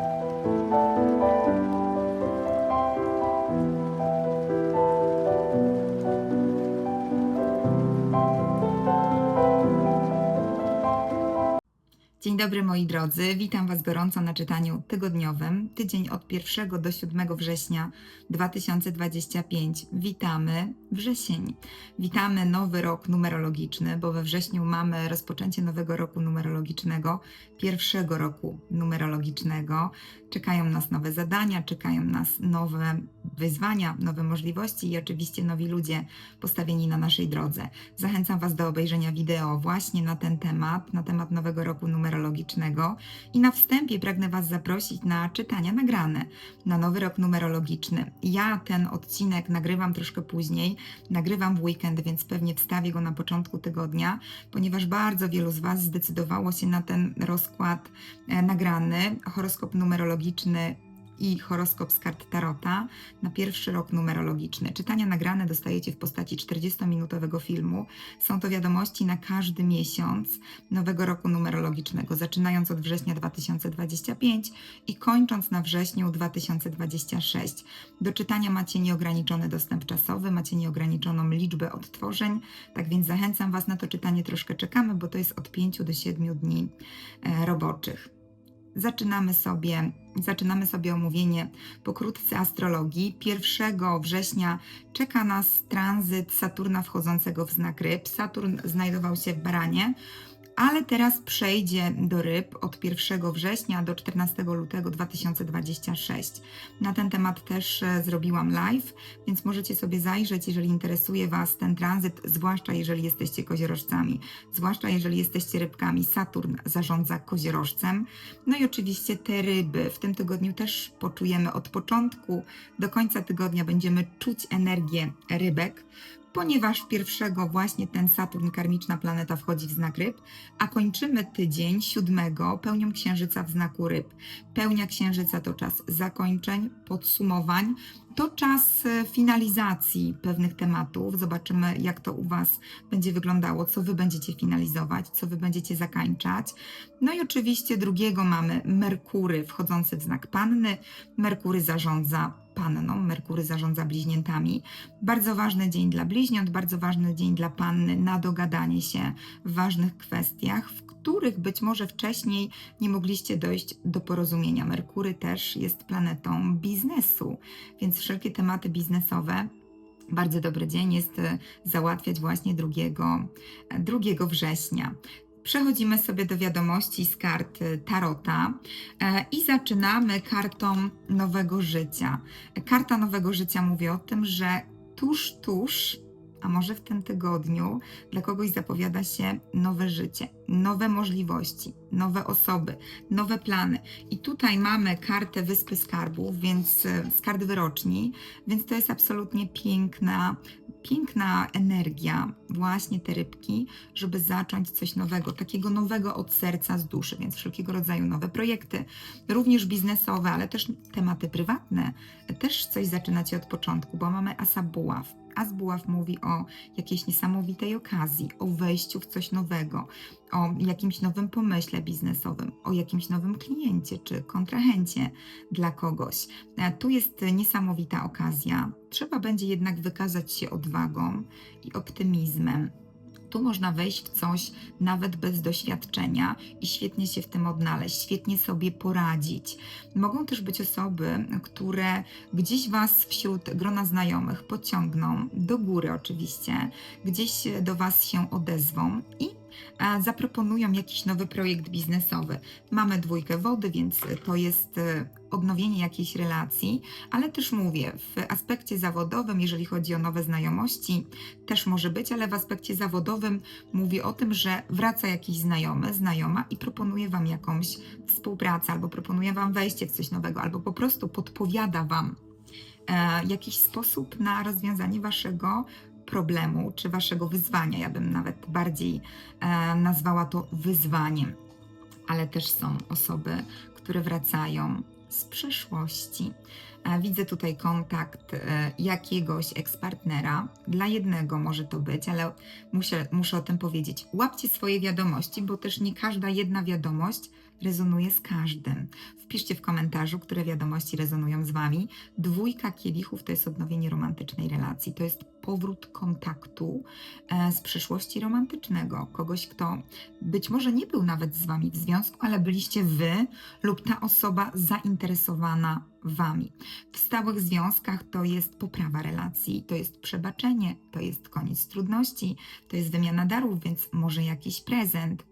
Dzień dobry moi drodzy, witam Was gorąco na czytaniu tygodniowym. Tydzień od 1 do 7 września 2025. Witamy wrzesień. Witamy nowy rok numerologiczny, bo we wrześniu mamy rozpoczęcie nowego roku numerologicznego, pierwszego roku numerologicznego. Czekają nas nowe zadania, czekają nas nowe wyzwania, nowe możliwości i oczywiście nowi ludzie postawieni na naszej drodze. Zachęcam Was do obejrzenia wideo właśnie na ten temat, na temat nowego roku numerologicznego. I na wstępie pragnę Was zaprosić na czytania nagrane na nowy rok numerologiczny. Ja ten odcinek nagrywam troszkę później, nagrywam w weekend, więc pewnie wstawię go na początku tygodnia, ponieważ bardzo wielu z Was zdecydowało się na ten rozkład e, nagrany, horoskop numerologiczny i horoskop z kart Tarota na pierwszy rok numerologiczny. Czytania nagrane dostajecie w postaci 40-minutowego filmu. Są to wiadomości na każdy miesiąc nowego roku numerologicznego, zaczynając od września 2025 i kończąc na wrześniu 2026. Do czytania macie nieograniczony dostęp czasowy, macie nieograniczoną liczbę odtworzeń, tak więc zachęcam Was na to czytanie. Troszkę czekamy, bo to jest od 5 do 7 dni e, roboczych zaczynamy sobie, zaczynamy sobie omówienie pokrótce astrologii. 1 września czeka nas tranzyt Saturna wchodzącego w znak ryb. Saturn znajdował się w baranie, ale teraz przejdzie do ryb od 1 września do 14 lutego 2026. Na ten temat też e, zrobiłam live, więc możecie sobie zajrzeć, jeżeli interesuje Was ten tranzyt, zwłaszcza jeżeli jesteście koziorożcami, zwłaszcza jeżeli jesteście rybkami. Saturn zarządza koziorożcem. No i oczywiście te ryby w tym tygodniu też poczujemy od początku do końca tygodnia będziemy czuć energię rybek ponieważ pierwszego właśnie ten Saturn, karmiczna planeta, wchodzi w znak ryb, a kończymy tydzień siódmego pełnią księżyca w znaku ryb. Pełnia księżyca to czas zakończeń, podsumowań, to czas e, finalizacji pewnych tematów. Zobaczymy, jak to u Was będzie wyglądało, co Wy będziecie finalizować, co Wy będziecie zakańczać. No i oczywiście drugiego mamy Merkury wchodzący w znak Panny. Merkury zarządza panną, Merkury zarządza bliźniętami. Bardzo ważny dzień dla bliźniąt, bardzo ważny dzień dla panny na dogadanie się w ważnych kwestiach, w których być może wcześniej nie mogliście dojść do porozumienia. Merkury też jest planetą biznesu, więc wszelkie tematy biznesowe bardzo dobry dzień jest e, załatwiać właśnie 2, 2 września. Przechodzimy sobie do wiadomości z kart y, Tarota e, i zaczynamy kartą nowego życia. Karta nowego życia mówi o tym, że tuż, tuż, a może w tym tygodniu, dla kogoś zapowiada się nowe życie, nowe możliwości, nowe osoby, nowe plany. I tutaj mamy kartę Wyspy Skarbów, więc z kart wyroczni, więc to jest absolutnie piękna piękna energia, właśnie te rybki, żeby zacząć coś nowego, takiego nowego od serca, z duszy, więc wszelkiego rodzaju nowe projekty, również biznesowe, ale też tematy prywatne, też coś zaczynacie od początku, bo mamy Asa Buław. As Buław mówi o jakiejś niesamowitej okazji, o wejściu w coś nowego, o jakimś nowym pomyśle biznesowym, o jakimś nowym kliencie czy kontrahencie dla kogoś. E, Tu jest niesamowita okazja. Trzeba będzie jednak wykazać się odwagą i optymizmem. Tu można wejść w coś nawet bez doświadczenia i świetnie się w tym odnaleźć, świetnie sobie poradzić. Mogą też być osoby, które gdzieś Was wśród grona znajomych pociągną, do góry oczywiście, gdzieś do Was się odezwą i zaproponują jakiś nowy projekt biznesowy. Mamy dwójkę wody, więc to jest e, odnowienie jakiejś relacji, ale też mówię, w aspekcie zawodowym, jeżeli chodzi o nowe znajomości, też może być, ale w aspekcie zawodowym mówię o tym, że wraca jakiś znajomy, znajoma i proponuje Wam jakąś współpracę, albo proponuje Wam wejście w coś nowego, albo po prostu podpowiada Wam e, jakiś sposób na rozwiązanie Waszego problemu czy Waszego wyzwania. Ja bym nawet bardziej e, nazwała to wyzwaniem. Ale też są osoby, które wracają z przeszłości. E, Widzę tutaj kontakt e, jakiegoś ekspartnera. Dla jednego może to być, ale muszę, muszę o tym powiedzieć. Łapcie swoje wiadomości, bo też nie każda jedna wiadomość rezonuje z każdym. Wpiszcie w komentarzu, które wiadomości rezonują z Wami. Dwójka kielichów to jest odnowienie romantycznej relacji, to jest powrót kontaktu e, z przyszłości romantycznego. Kogoś, kto być może nie był nawet z Wami w związku, ale byliście Wy lub ta osoba zainteresowana Wami. W stałych związkach to jest poprawa relacji, to jest przebaczenie, to jest koniec trudności, to jest wymiana darów, więc może jakiś prezent,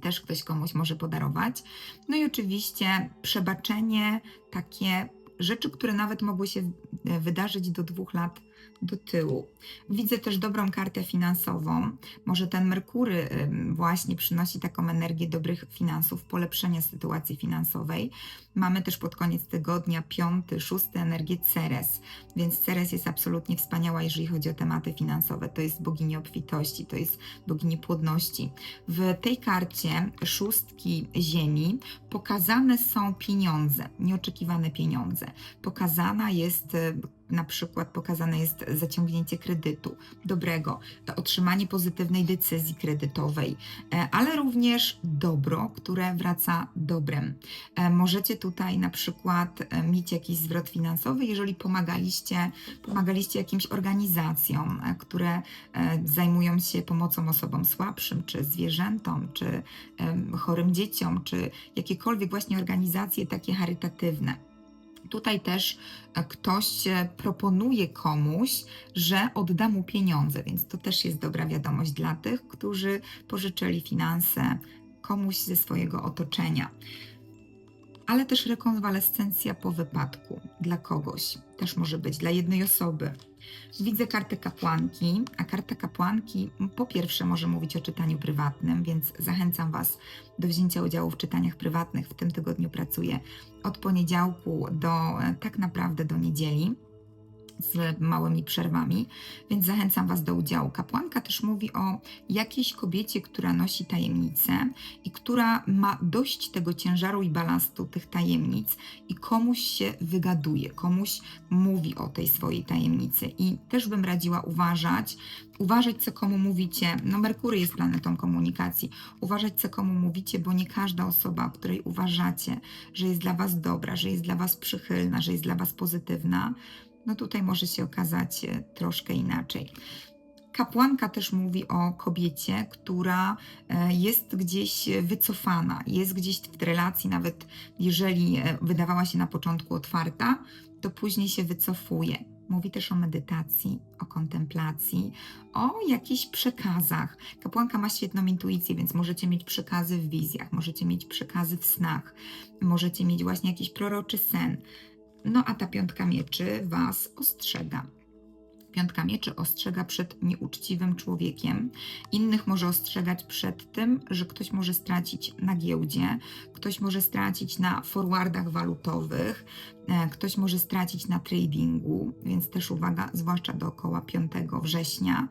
też ktoś komuś może podarować. No i oczywiście przebaczenie, takie rzeczy, które nawet mogły się e, wydarzyć do dwóch lat do tyłu. Widzę też dobrą kartę finansową. Może ten Merkury właśnie przynosi taką energię dobrych finansów, polepszenia sytuacji finansowej. Mamy też pod koniec tygodnia piąty, szósty energię Ceres, więc Ceres jest absolutnie wspaniała, jeżeli chodzi o tematy finansowe. To jest bogini obfitości, to jest bogini płodności. W tej karcie szóstki Ziemi pokazane są pieniądze, nieoczekiwane pieniądze. Pokazana jest y, na przykład pokazane jest zaciągnięcie kredytu dobrego, to otrzymanie pozytywnej decyzji kredytowej, e, ale również dobro, które wraca dobrem. E, Możecie tutaj na przykład e, mieć jakiś zwrot finansowy, jeżeli pomagaliście, pomagaliście jakimś organizacjom, które zajmują się pomocą osobom słabszym, czy zwierzętom, czy chorym dzieciom, czy jakiekolwiek właśnie organizacje takie charytatywne. Tutaj też e, ktoś e, proponuje komuś, że odda mu pieniądze, więc to też jest dobra wiadomość dla tych, którzy pożyczyli finanse komuś ze swojego otoczenia. Ale też rekonwalescencja po wypadku dla kogoś, też może być dla jednej osoby. Widzę kartę kapłanki, a karta kapłanki po pierwsze może mówić o czytaniu prywatnym, więc zachęcam Was do wzięcia udziału w czytaniach prywatnych. W tym tygodniu pracuję od poniedziałku do e, tak naprawdę do niedzieli z małymi przerwami, więc zachęcam Was do udziału. Kapłanka też mówi o jakiejś kobiecie, która nosi tajemnicę i która ma dość tego ciężaru i balastu tych tajemnic i komuś się wygaduje, komuś mówi o tej swojej tajemnicy. I też bym radziła uważać, uważać co komu mówicie. No Merkury jest planetą komunikacji. Uważać co komu mówicie, bo nie każda osoba, której uważacie, że jest dla Was dobra, że jest dla Was przychylna, że jest dla Was pozytywna, no tutaj może się okazać e, troszkę inaczej. Kapłanka też mówi o kobiecie, która e, jest gdzieś wycofana, jest gdzieś w relacji, nawet jeżeli e, wydawała się na początku otwarta, to później się wycofuje. Mówi też o medytacji, o kontemplacji, o jakichś przekazach. Kapłanka ma świetną intuicję, więc możecie mieć przekazy w wizjach, możecie mieć przekazy w snach, możecie mieć właśnie jakiś proroczy sen. No a ta piątka mieczy Was ostrzega. Piątka mieczy ostrzega przed nieuczciwym człowiekiem. Innych może ostrzegać przed tym, że ktoś może stracić na giełdzie, ktoś może stracić na forwardach walutowych, e, ktoś może stracić na tradingu, więc też uwaga, zwłaszcza dookoła 5 września.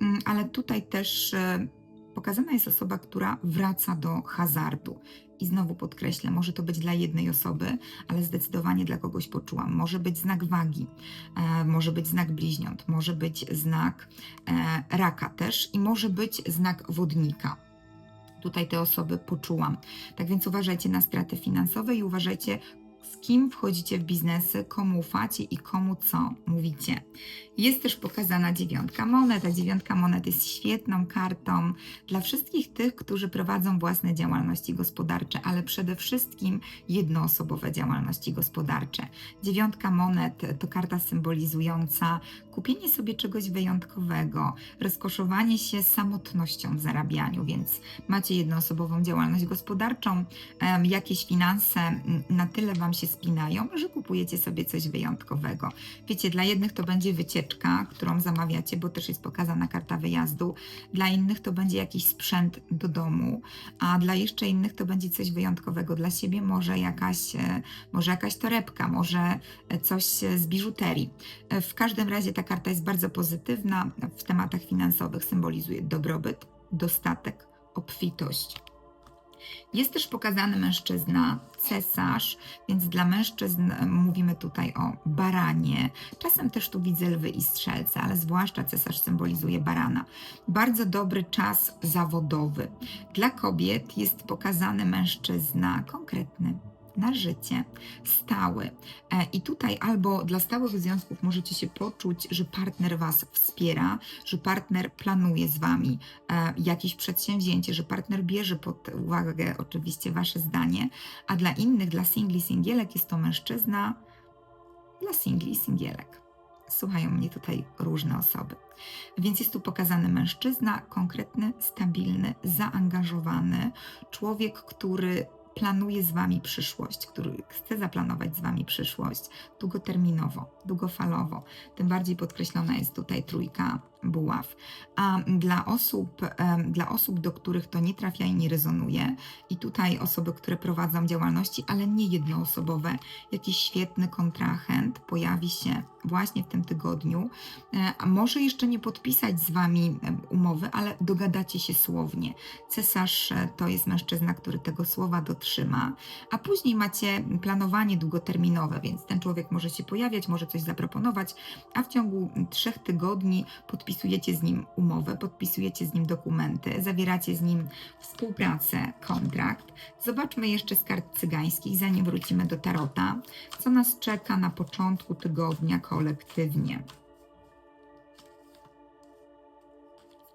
Mm, Ale tutaj też e, pokazana jest osoba, która wraca do hazardu. I znowu podkreślę, może to być dla jednej osoby, ale zdecydowanie dla kogoś poczułam. Może być znak wagi, e, może być znak bliźniąt, może być znak e, raka też i może być znak wodnika. Tutaj te osoby poczułam. Tak więc uważajcie na straty finansowe i uważajcie, z kim wchodzicie w biznesy, komu ufacie i komu co mówicie. Jest też pokazana dziewiątka monet, a dziewiątka monet jest świetną kartą dla wszystkich tych, którzy prowadzą własne działalności gospodarcze, ale przede wszystkim jednoosobowe działalności gospodarcze. Dziewiątka monet to karta symbolizująca kupienie sobie czegoś wyjątkowego, rozkoszowanie się samotnością w zarabianiu, więc macie jednoosobową działalność gospodarczą, jakieś finanse na tyle Wam się spinają, że kupujecie sobie coś wyjątkowego. Wiecie, dla jednych to będzie wycieczka, którą zamawiacie, bo też jest pokazana karta wyjazdu, dla innych to będzie jakiś sprzęt do domu, a dla jeszcze innych to będzie coś wyjątkowego dla siebie, może jakaś, e, może jakaś torebka, może e, coś z biżuterii. E, W każdym razie ta karta jest bardzo pozytywna w tematach finansowych, symbolizuje dobrobyt, dostatek, obfitość. Jest też pokazany mężczyzna, cesarz, więc dla mężczyzn e, mówimy tutaj o baranie. Czasem też tu widzę lwy i strzelce, ale zwłaszcza cesarz symbolizuje barana. Bardzo dobry czas zawodowy. Dla kobiet jest pokazany mężczyzna konkretny, na życie, stały. E, I tutaj albo dla stałych związków możecie się poczuć, że partner Was wspiera, że partner planuje z Wami e, jakieś przedsięwzięcie, że partner bierze pod uwagę oczywiście Wasze zdanie, a dla innych, dla singli, singielek jest to mężczyzna, dla singli, singielek. Słuchają mnie tutaj różne osoby. Więc jest tu pokazany mężczyzna, konkretny, stabilny, zaangażowany, człowiek, który planuje z Wami przyszłość, który chce zaplanować z Wami przyszłość długoterminowo, długofalowo. Tym bardziej podkreślona jest tutaj trójka buław. A dla osób, dla osób, do których to nie trafia i nie rezonuje, i tutaj osoby, które prowadzą działalności, ale nie jednoosobowe, jakiś świetny kontrahent pojawi się właśnie w tym tygodniu. E, może jeszcze nie podpisać z Wami umowy, ale dogadacie się słownie. Cesarz e, to jest mężczyzna, który tego słowa dotrzyma, a później macie planowanie długoterminowe, więc ten człowiek może się pojawiać, może coś zaproponować, a w ciągu trzech tygodni podpisujecie z nim umowę, podpisujecie z nim dokumenty, zawieracie z nim współpracę, kontrakt. Zobaczmy jeszcze z kart cygańskich, zanim wrócimy do tarota, co nas czeka na początku tygodnia kolektywnie.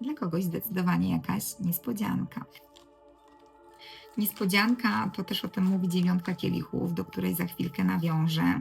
Dla kogoś zdecydowanie jakaś niespodzianka. Niespodzianka to też o tym mówi dziewiątka kielichów, do której za chwilkę nawiążę.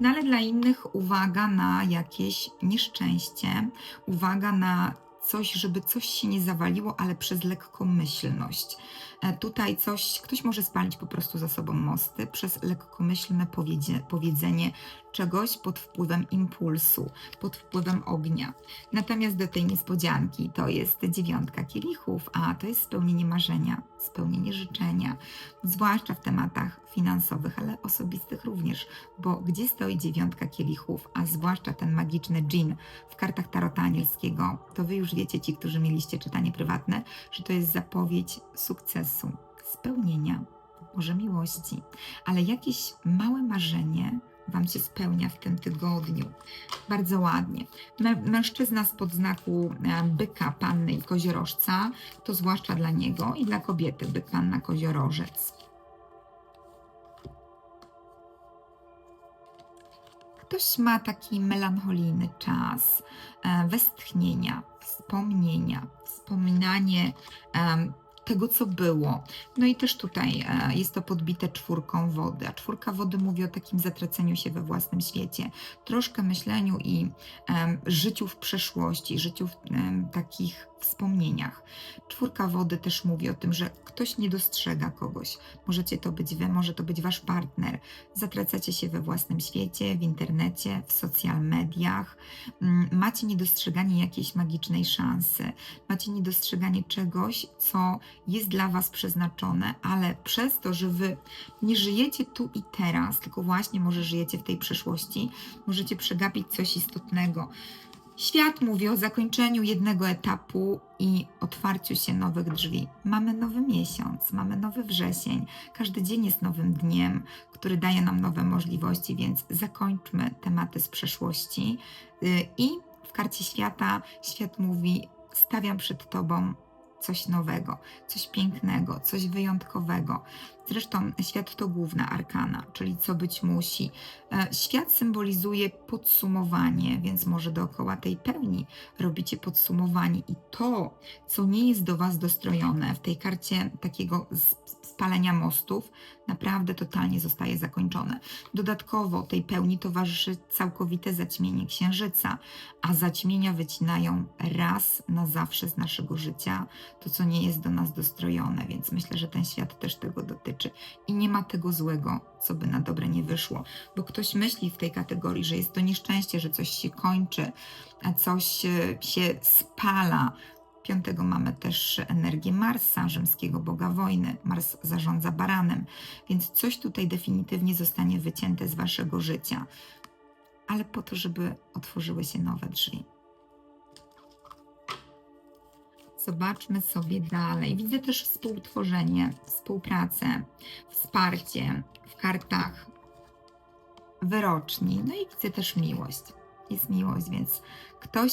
No ale dla innych uwaga na jakieś nieszczęście, uwaga na coś, żeby coś się nie zawaliło, ale przez lekkomyślność. E, Tutaj coś, ktoś może spalić po prostu za sobą mosty przez lekkomyślne powiedzie, powiedzenie czegoś pod wpływem impulsu, pod wpływem ognia. Natomiast do tej niespodzianki to jest dziewiątka kielichów, a to jest spełnienie marzenia, spełnienie życzenia, zwłaszcza w tematach finansowych, ale osobistych również, bo gdzie stoi dziewiątka kielichów, a zwłaszcza ten magiczny dżin w kartach Tarota Anielskiego, to wy już wiecie, ci, którzy mieliście czytanie prywatne, że to jest zapowiedź sukcesu, spełnienia, może miłości, ale jakieś małe marzenie Wam się spełnia w tym tygodniu. Bardzo ładnie. Mę- Mężczyzna spod znaku e, byka, panny i koziorożca, to zwłaszcza dla niego i dla kobiety, byk, panna, koziorożec. Ktoś ma taki melancholijny czas e, westchnienia, wspomnienia, wspominanie tego, co było. No i też tutaj e, jest to podbite czwórką wody, a czwórka wody mówi o takim zatraceniu się we własnym świecie, troszkę myśleniu i życiu w przeszłości, życiu w takich wspomnieniach. Czwórka wody też mówi o tym, że ktoś nie dostrzega kogoś. Możecie to być wy, może to być wasz partner. Zatracacie się we własnym świecie, w internecie, w social mediach. Mm, Macie niedostrzeganie jakiejś magicznej szansy. Macie niedostrzeganie czegoś, co jest dla was przeznaczone, ale przez to, że wy nie żyjecie tu i teraz, tylko właśnie może żyjecie w tej przeszłości, możecie przegapić coś istotnego. Świat mówi o zakończeniu jednego etapu i otwarciu się nowych drzwi. Mamy nowy miesiąc, mamy nowy wrzesień. Każdy dzień jest nowym dniem, który daje nam nowe możliwości, więc zakończmy tematy z przeszłości. Yy, I w karcie świata świat mówi: stawiam przed Tobą coś nowego, coś pięknego, coś wyjątkowego. Zresztą świat to główna arkana, czyli co być musi. E, Świat symbolizuje podsumowanie, więc może dookoła tej pełni robicie podsumowanie i to, co nie jest do Was dostrojone w tej karcie takiego spalenia mostów, naprawdę totalnie zostaje zakończone. Dodatkowo tej pełni towarzyszy całkowite zaćmienie księżyca, a zaćmienia wycinają raz na zawsze z naszego życia to, co nie jest do nas dostrojone, więc myślę, że ten świat też tego dotyczy. I nie ma tego złego, co by na dobre nie wyszło, bo ktoś myśli w tej kategorii, że jest to nieszczęście, że coś się kończy, coś e, się spala. Piątego mamy też energię Marsa, rzymskiego boga wojny. Mars zarządza baranem, więc coś tutaj definitywnie zostanie wycięte z waszego życia, ale po to, żeby otworzyły się nowe drzwi. Zobaczmy sobie dalej. Widzę też współtworzenie, współpracę, wsparcie w kartach wyroczni. No i widzę też miłość. Jest miłość, więc ktoś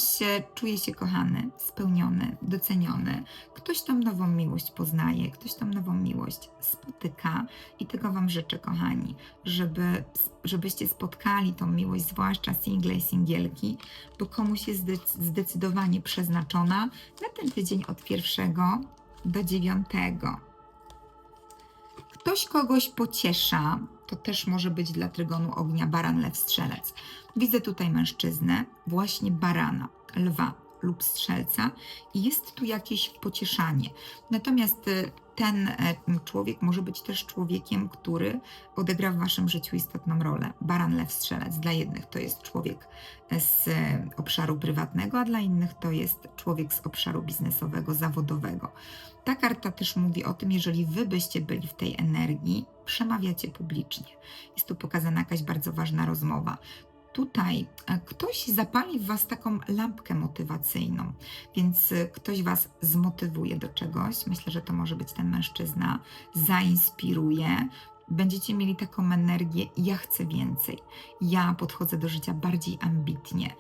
czuje się kochany, spełniony, doceniony. Ktoś tam nową miłość poznaje, ktoś tam nową miłość spotyka. I tego Wam życzę, kochani, żeby, żebyście spotkali tą miłość, zwłaszcza single i singielki, bo komuś jest zdec- zdecydowanie przeznaczona na ten tydzień od pierwszego do dziewiątego. Ktoś kogoś pociesza, to też może być dla trygonu ognia baran, lew, strzelec. Widzę tutaj mężczyznę, właśnie barana, lwa lub strzelca i jest tu jakieś pocieszanie. Natomiast y, ten e, człowiek może być też człowiekiem, który odegra w waszym życiu istotną rolę. Baran, lew, strzelec. Dla jednych to jest człowiek z e, obszaru prywatnego, a dla innych to jest człowiek z obszaru biznesowego, zawodowego. Ta karta też mówi o tym, jeżeli wy byście byli w tej energii, przemawiacie publicznie. Jest tu pokazana jakaś bardzo ważna rozmowa. Tutaj e, ktoś zapali w was taką lampkę motywacyjną, więc e, ktoś was zmotywuje do czegoś. Myślę, że to może być ten mężczyzna, zainspiruje. Będziecie mieli taką energię, ja chcę więcej. Ja podchodzę do życia bardziej ambitnie.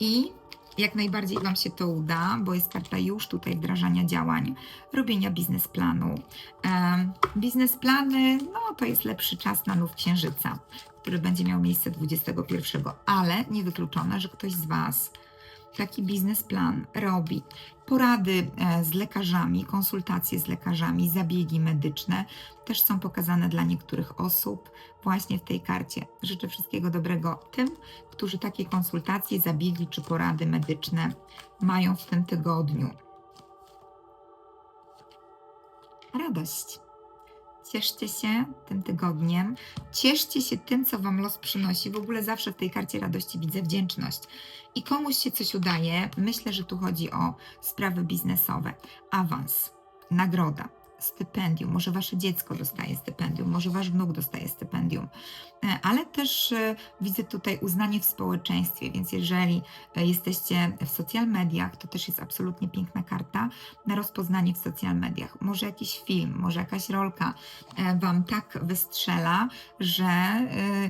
I jak najbardziej Wam się to uda, bo jest karta już tutaj wdrażania działań, robienia biznesplanu. Biznesplany, no to jest lepszy czas na nów księżyca, który będzie miał miejsce 21, ale niewykluczone, że ktoś z Was taki biznesplan robi. Porady e, z lekarzami, konsultacje z lekarzami, zabiegi medyczne też są pokazane dla niektórych osób właśnie w tej karcie. Życzę wszystkiego dobrego tym, którzy takie konsultacje, zabiegi czy porady medyczne mają w tym tygodniu. Radość. Cieszcie się tym tygodniem. Cieszcie się tym, co Wam los przynosi. W ogóle zawsze w tej karcie radości widzę wdzięczność. I komuś się coś udaje. Myślę, że tu chodzi o sprawy biznesowe. Awans, nagroda, stypendium. Może Wasze dziecko dostaje stypendium, może Wasz wnuk dostaje stypendium. E, Ale też e, widzę tutaj uznanie w społeczeństwie, więc jeżeli e, jesteście w social mediach, to też jest absolutnie piękna karta na rozpoznanie w social mediach. Może jakiś film, może jakaś rolka Wam tak wystrzela, że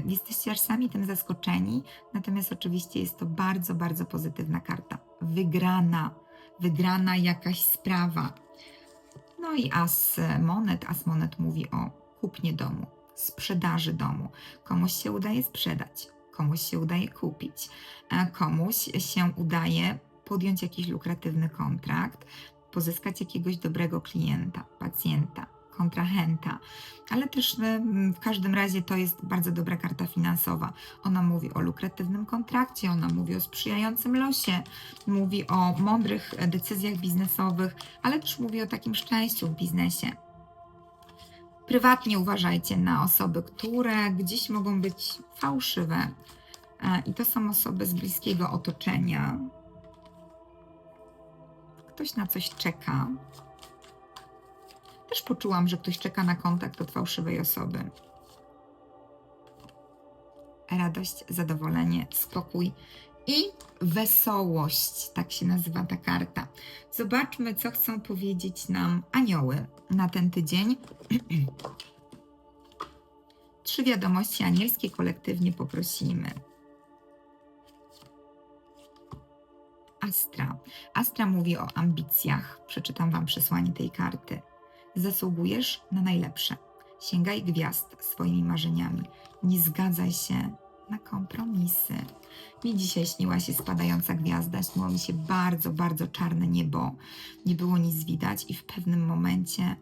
jesteście aż sami tym zaskoczeni. Natomiast oczywiście jest to bardzo, bardzo pozytywna karta. Wygrana, wygrana jakaś sprawa. No i as monet, as monet mówi o kupnie domu, sprzedaży domu. Komuś się udaje sprzedać, komuś się udaje kupić, a komuś się udaje podjąć jakiś lukratywny kontrakt, pozyskać jakiegoś dobrego klienta, pacjenta, kontrahenta, ale też em, w każdym razie to jest bardzo dobra karta finansowa. Ona mówi o lukratywnym kontrakcie, ona mówi o sprzyjającym losie, mówi o mądrych e, decyzjach biznesowych, ale też mówi o takim szczęściu w biznesie. Prywatnie uważajcie na osoby, które gdzieś mogą być fałszywe. E, I to są osoby z bliskiego otoczenia. Ktoś na coś czeka. Też poczułam, że ktoś czeka na kontakt od fałszywej osoby. Radość, zadowolenie, spokój i wesołość. Tak się nazywa ta karta. Zobaczmy, co chcą powiedzieć nam anioły na ten tydzień. Trzy wiadomości anielskie kolektywnie poprosimy. Astra. Astra mówi o ambicjach. Przeczytam Wam przesłanie tej karty. Zasługujesz na najlepsze. Sięgaj gwiazd swoimi marzeniami. Nie zgadzaj się na kompromisy. Mi dzisiaj śniła się spadająca gwiazda, śniło mi się bardzo, bardzo czarne niebo. Nie było nic widać i w pewnym momencie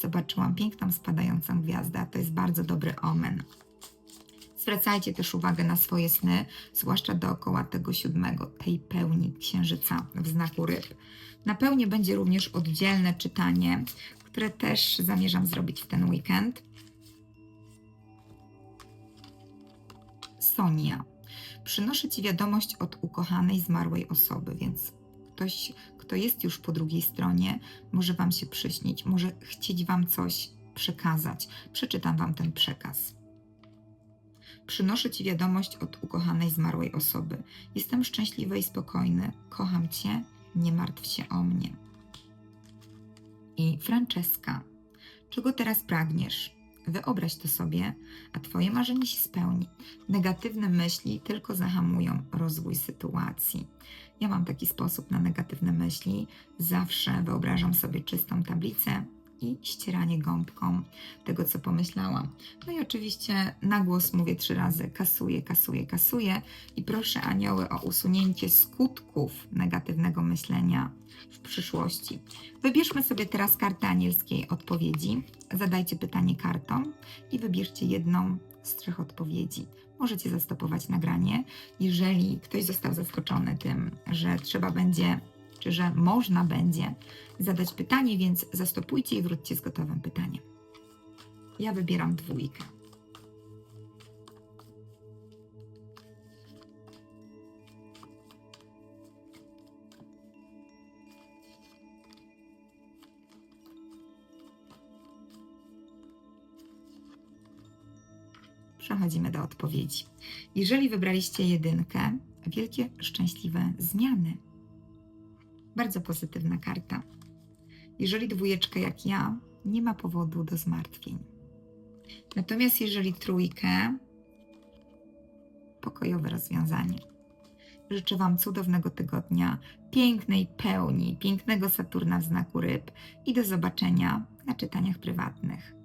zobaczyłam piękną spadającą gwiazdę. To jest bardzo dobry omen. Zwracajcie też uwagę na swoje sny, zwłaszcza dookoła tego siódmego, tej pełni księżyca w znaku ryb. Na pełni będzie również oddzielne czytanie, które też zamierzam zrobić w ten weekend. Sonia. Przynoszę Ci wiadomość od ukochanej, zmarłej osoby, więc ktoś, kto jest już po drugiej stronie, może Wam się przyśnić, może chcieć Wam coś przekazać. Przeczytam Wam ten przekaz. Przynoszę Ci wiadomość od ukochanej, zmarłej osoby. Jestem szczęśliwy i spokojny. Kocham Cię, nie martw się o mnie. I Franceska. Czego teraz pragniesz? Wyobraź to sobie, a Twoje marzenie się spełni. Negatywne myśli tylko zahamują rozwój sytuacji. Ja mam taki sposób na negatywne myśli. Zawsze wyobrażam sobie czystą tablicę i ścieranie gąbką tego, co pomyślałam. No i oczywiście na głos mówię trzy razy: kasuję, kasuję, kasuję. I proszę anioły o usunięcie skutków negatywnego myślenia w przyszłości. Wybierzmy sobie teraz kartę anielskiej odpowiedzi. Zadajcie pytanie kartą i wybierzcie jedną z trzech odpowiedzi. Możecie zastopować nagranie, jeżeli ktoś został zaskoczony tym, że trzeba będzie, czy że można będzie zadać pytanie, więc zastopujcie i wróćcie z gotowym pytaniem. Ja wybieram dwójkę. Przechodzimy do odpowiedzi. Jeżeli wybraliście jedynkę, wielkie szczęśliwe zmiany. Bardzo pozytywna karta. Jeżeli dwójeczka jak ja, nie ma powodu do zmartwień. Natomiast jeżeli trójkę, pokojowe rozwiązanie. Życzę Wam cudownego tygodnia, pięknej pełni, pięknego Saturna w znaku ryb i do zobaczenia na czytaniach prywatnych.